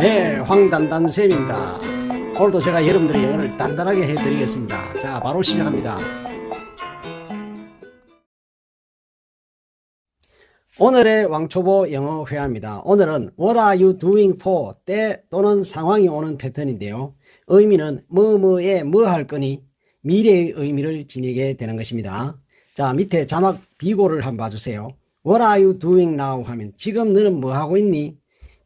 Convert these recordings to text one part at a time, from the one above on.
네, 황단단쌤입니다. 오늘도 제가 여러분들의 영어를 단단하게 해드리겠습니다. 자, 바로 시작합니다. 오늘의 왕초보 영어 회화입니다. 오늘은 What are you doing for? 때 또는 상황이 오는 패턴인데요. 의미는 뭐뭐에 뭐 할 거니 미래의 의미를 지니게 되는 것입니다. 자, 밑에 자막 비고를 한번 봐주세요. What are you doing now? 하면 지금 너는 뭐 하고 있니?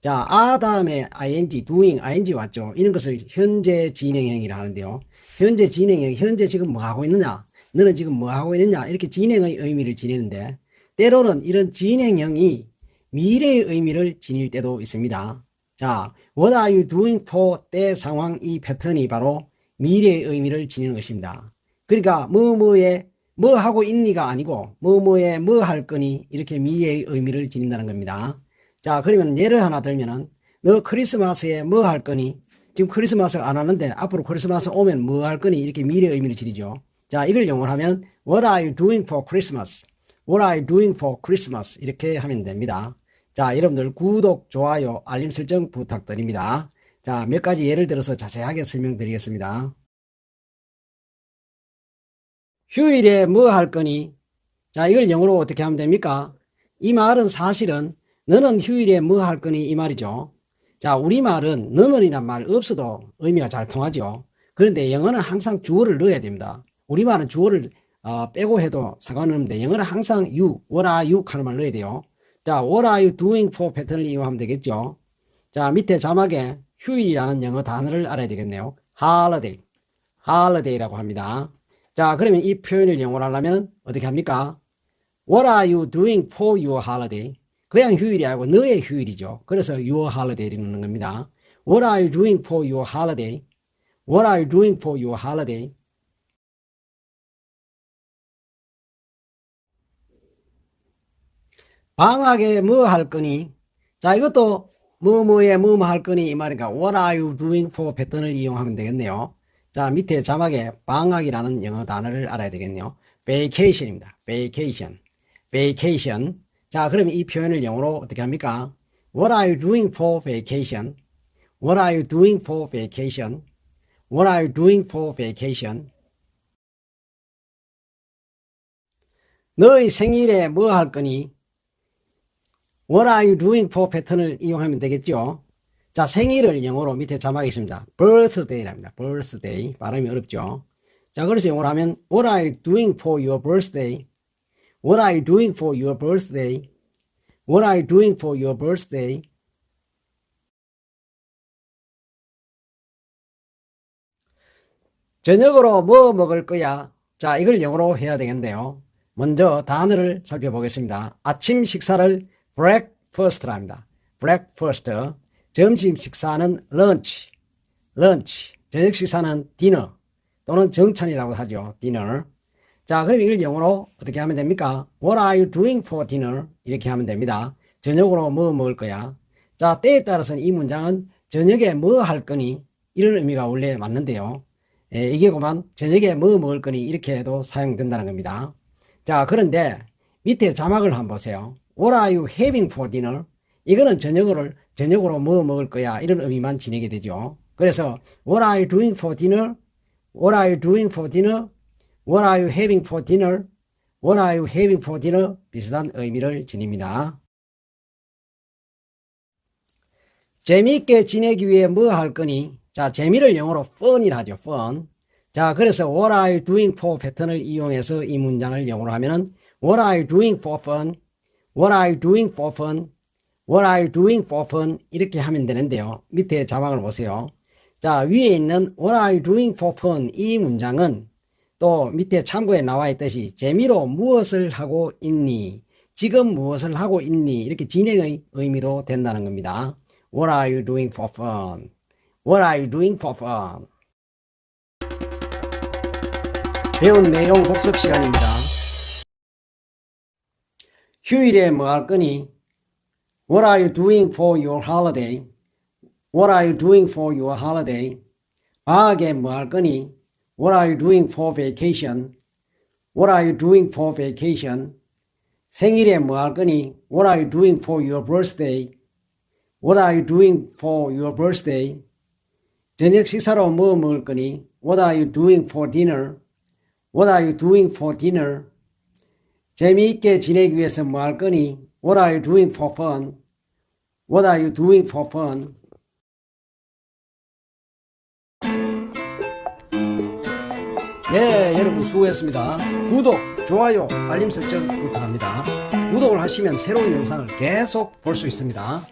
자, 아 다음에 ing, doing, ing 왔죠. 이런 것을 현재 진행형이라 하는데요. 현재 진행형, 현재 지금 뭐 하고 있느냐? 너는 지금 뭐 하고 있느냐? 이렇게 진행의 의미를 지니는데, 때로는 이런 진행형이 미래의 의미를 지닐 때도 있습니다. 자, what are you doing for 때 상황 이 패턴이 바로 미래의 의미를 지니는 것입니다. 그러니까 뭐 뭐에 뭐 하고 있니가 아니고 뭐 뭐에 뭐 할 거니 이렇게 미래의 의미를 지닌다는 겁니다. 자, 그러면 예를 하나 들면은 너 크리스마스에 뭐 할 거니? 지금 크리스마스가 안 하는데 앞으로 크리스마스 오면 뭐 할 거니? 이렇게 미래 의미를 지니죠. 자, 이걸 영어로 하면 What are you doing for Christmas? What are you doing for Christmas? 이렇게 하면 됩니다. 자, 여러분들 구독, 좋아요, 알림 설정 부탁드립니다. 자, 몇 가지 예를 들어서 자세하게 설명드리겠습니다. 휴일에 뭐 할 거니? 자, 이걸 영어로 어떻게 하면 됩니까? 이 말은 사실은 너는 휴일에 뭐 할 거니? 이 말이죠. 자, 우리말은 너는이란 말 없어도 의미가 잘 통하죠. 그런데 영어는 항상 주어를 넣어야 됩니다. 우리말은 주어를 어, 빼고 해도 상관없는데 영어는 항상 you, what are you 하는 말 넣어야 돼요. 자, what are you doing for 패턴을 이용하면 되겠죠. 자, 밑에 자막에 휴일이라는 영어 단어를 알아야 되겠네요. holiday, holiday라고 합니다. 자, 그러면 이 표현을 영어로 하려면 어떻게 합니까? What are you doing for your holiday? 그냥 휴일이 아니고 너의 휴일이죠. 그래서 your holiday를 넣는 겁니다. What are you doing for your holiday? What are you doing for your holiday? 방학에 뭐 할 거니? 자, 이것도 뭐뭐에 뭐 뭐 할 거니 이 말이니까 What are you doing for 패턴을 이용하면 되겠네요. 자, 밑에 자막에 방학이라는 영어 단어를 알아야 되겠네요. vacation입니다. vacation. vacation. 자, 그러면 이 표현을 영어로 어떻게 합니까? What are you doing for vacation? What are you doing for vacation? What are you doing for vacation? 너의 생일에 뭐 할 거니? What are you doing for 패턴을 이용하면 되겠죠? 자, 생일을 영어로 밑에 자막이 있습니다. birthday랍니다. birthday. 발음이 어렵죠? 자, 그래서 영어로 하면 What are you doing for your birthday? What are you doing for your birthday? What are you doing for your birthday? 저녁으로 뭐 먹을 거야? 자, 이걸 영어로 해야 되겠네요. 먼저 단어를 살펴보겠습니다. 아침 식사를 breakfast라 합니다. breakfast. 점심 식사는 lunch. lunch. 저녁 식사는 dinner. 또는 정찬이라고 하죠. dinner. 자, 그럼 이걸 영어로 어떻게 하면 됩니까? What are you doing for dinner? 이렇게 하면 됩니다. 저녁으로 뭐 먹을 거야? 자, 때에 따라서는 이 문장은 저녁에 뭐 할 거니? 이런 의미가 원래 맞는데요. 예, 이게 그만 저녁에 뭐 먹을 거니? 이렇게 해도 사용된다는 겁니다. 자, 그런데 밑에 자막을 한번 보세요. What are you having for dinner? 이거는 저녁으로, 저녁으로 뭐 먹을 거야? 이런 의미만 지니게 되죠. 그래서 What are you doing for dinner? What are you doing for dinner? What are you having for dinner? What are you having for dinner? 비슷한 의미를 지닙니다. 재미있게 지내기 위해 뭐 할 거니? 자, 재미를 영어로 fun이라 하죠. fun. 자, 그래서 what are you doing for 패턴을 이용해서 이 문장을 영어로 하면은 what are you doing for fun? What are you doing for fun? What are you doing for fun? 이렇게 하면 되는데요. 밑에 자막을 보세요. 자, 위에 있는 What are you doing for fun? 이 문장은 또 밑에 참고에 나와 있듯이 재미로 무엇을 하고 있니? 지금 무엇을 하고 있니? 이렇게 진행의 의미도 된다는 겁니다. What are you doing for fun? What are you doing for fun? 배운 내용 복습 시간입니다. 휴일에 뭐 할 거니? What are you doing for your holiday? What are you doing for your holiday? 방학에 뭐 할 거니? What are you doing for vacation? What are you doing for vacation? 생일에 뭐 할 거니? What are you doing for your birthday? What are you doing for your birthday? 저녁 식사로 뭐 먹을 거니? What are you doing for dinner? What are you doing for dinner? 재미있게 지내기 위해서 뭐 할 거니? What are you doing for fun? What are you doing for fun? 네, 여러분 수고했습니다. 구독, 좋아요, 알림 설정 부탁합니다. 구독을 하시면 새로운 영상을 계속 볼 수 있습니다.